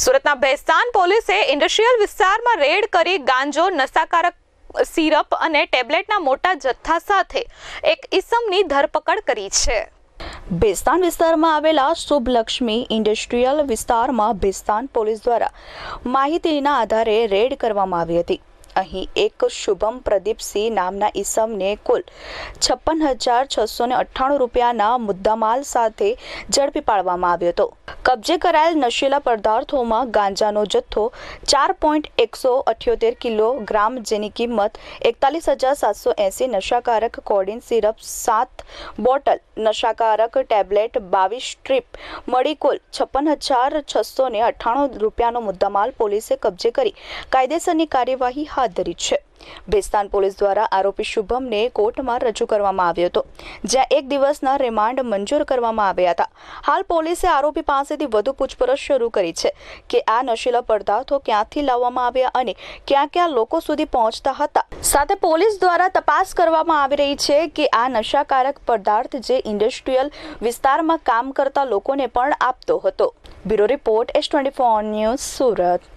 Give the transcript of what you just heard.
સુરતના ભેસ્તાન પોલીસે ઇન્ડસ્ટ્રીયલ વિસ્તારમાં રેડ કરી ગાંજો, નશાકારક સિરપ અને ટેબ્લેટના મોટા જથ્થા સાથે એક ઇસમની ધરપકડ કરી છે. ભેસ્તાન વિસ્તારમાં આવેલા શુભલક્ષ્મી ઇન્ડસ્ટ્રીયલ વિસ્તારમાં ભેસ્તાન પોલીસ દ્વારા માહિતીના આધારે રેડ કરવામાં આવી હતી. અહીં એક શુભમ પ્રદીપસિંહ નામના ઈસમને કુલ છપ્પન હજાર છસો ને અઠ્ઠાણું રૂપિયાના મુદ્દામાલ સાથે ઝડપી પાડવામાં આવ્યો હતો. કબજે કરાયેલ નશીલા પદાર્થોમાં ગાંજાનો જથ્થો ચાર પોઈન્ટ એકસો અઠ્યોતેર કિલોગ્રામ જેની કિંમત એકતાલીસ હજાર સાતસો એંસી નશાકારક કોડિન સિરપ સાત બોટલ નશાકારક ટેબ્લેટ બાવીસ સ્ટ્રીપ મળી કુલ છપ્પન હજાર છસો ને અઠ્ઠાણું રૂપિયાનો મુદ્દામાલ પોલીસે કબજે કરી. કાયદેસરની કાર્યવાહી હાથ ધરી છે. ભેસ્તાન પોલીસ દ્વારા આરોપી શુભમને કોર્ટમાં રજૂ કરવામાં આવ્યો હતો, જ્યાં એક દિવસના રિમાન્ડ મંજૂર કરવામાં આવ્યા હતા. હાલ પોલીસે આરોપી પાસેથી વધુ પૂછપરછ શરૂ કરી છે કે આ નશીલા પદાર્થો ક્યાંથી લાવવામાં આવ્યા અને ક્યાં ક્યાં લોકો સુધી પહોંચતા હતા. સાથે પોલીસ દ્વારા તપાસ કરવામાં આવી રહી છે કે આ નશાકારક પદાર્થ જે ઇન્ડસ્ટ્રીયલ વિસ્તારમાં કામ કરતા લોકોને પણ આપતો હતો. Bureau report S twenty four news Surat.